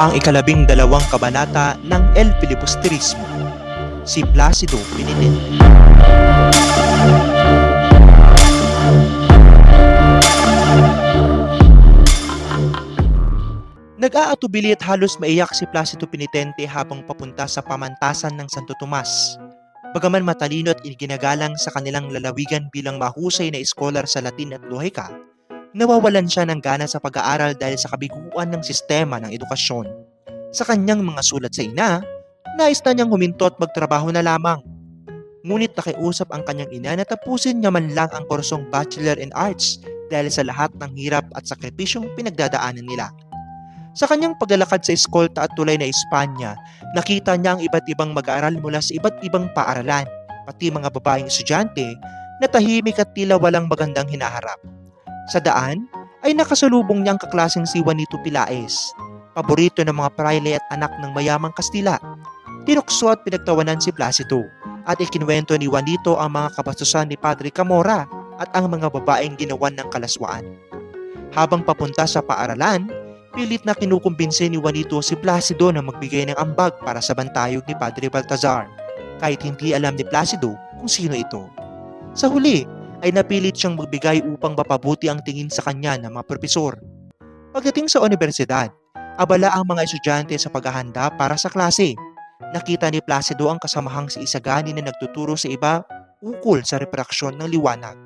ang ikalabing dalawang kabanata ng El Filibusterismo, si Placido Pinitin. Nag-aatubili at halos maiyak si Placido Penitente habang papunta sa pamantasan ng Santo Tomas. Bagaman matalino at iginagalang sa kanilang lalawigan bilang mahusay na scholar sa Latin at Lohika, nawawalan siya ng gana sa pag-aaral dahil sa kabiguan ng sistema ng edukasyon. Sa kanyang mga sulat sa ina, nais na niyang huminto at magtrabaho na lamang. Ngunit nakiusap ang kanyang ina na tapusin niya man lang ang kursong Bachelor in Arts dahil sa lahat ng hirap at sakripisyong pinagdadaanan nila. Sa kanyang paglalakad sa eskolta at tulay na Espanya, nakita niya ang iba't ibang mag-aaral mula sa iba't ibang paaralan, pati mga babaeng estudyante na tahimik at tila walang magandang hinaharap. Sa daan, ay nakasalubong niyang kaklaseng si Juanito Pilaes, paborito ng mga praile at anak ng mayamang Kastila. Tinukso at pinagtawanan si Placido at ikinuwento ni Juanito ang mga kabastusan ni Padre Camora at ang mga babaeng ginawan ng kalaswaan. Habang papunta sa paaralan, pilit na kinukumbinse ni Juanito si Placido na magbigay ng ambag para sa bantayog ni Padre Baltazar, kahit hindi alam ni Placido kung sino ito. Sa huli, ay napilit siyang magbigay upang mapabuti ang tingin sa kanya ng mga propesor. Pagdating sa universidad, abala ang mga estudyante sa paghahanda para sa klase. Nakita ni Placido ang kasamahang si Isagani na nagtuturo sa iba ukol sa refraksyon ng liwanag.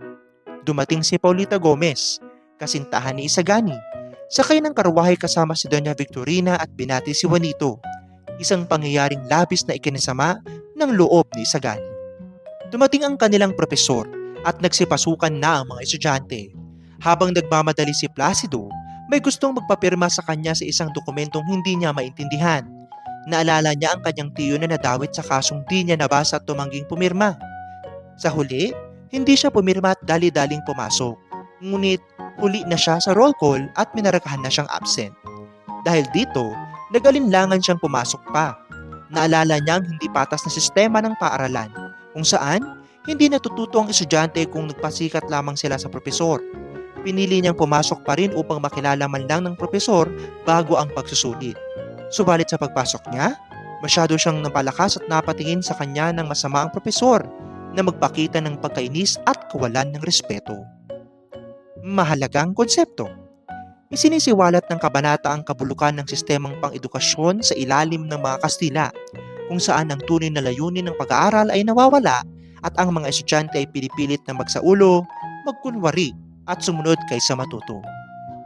Dumating si Paulita Gomez, kasintahan ni Isagani, Sakay ng karwahe kasama si Doña Victorina at binati si Juanito, isang pangyayaring labis na ikinasama ng loob ni Sagani. Dumating ang kanilang propesor at nagsipasukan na ang mga estudyante. Habang nagmamadali si Placido, may gustong magpapirma sa kanya sa isang dokumentong hindi niya maintindihan. Naalala niya ang kanyang tiyo na nadawit sa kasong di niya nabasa at tumangging pumirma. Sa huli, hindi siya pumirma at dali-daling pumasok. Ngunit huli na siya sa roll call at minarakahan na siyang absent. Dahil dito, nagalinlangan siyang pumasok pa. Naalala niyang hindi patas na sistema ng paaralan, kung saan hindi natututo ang estudyante kung nagpasikat lamang sila sa propesor. Pinili niyang pumasok pa rin upang makilala man lang ng propesor bago ang pagsusulit. Subalit sa pagpasok niya, masyado siyang napalakas at napatingin sa kanya ng masama ang propesor na magpakita ng pagkainis at kawalan ng respeto mahalagang konsepto. Isinisiwalat ng kabanata ang kabulukan ng sistemang pang-edukasyon sa ilalim ng mga Kastila, kung saan ang tunay na layunin ng pag-aaral ay nawawala at ang mga estudyante ay pinipilit na magsaulo, magkunwari at sumunod kaysa matuto.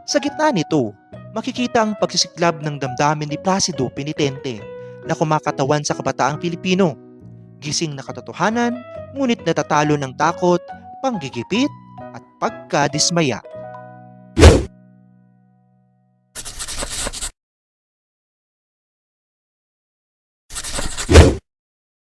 Sa gitna nito, makikita ang pagsisiklab ng damdamin ni Placido Penitente na kumakatawan sa kabataang Pilipino. Gising na katotohanan, ngunit natatalo ng takot, panggigipit at pagkadismaya.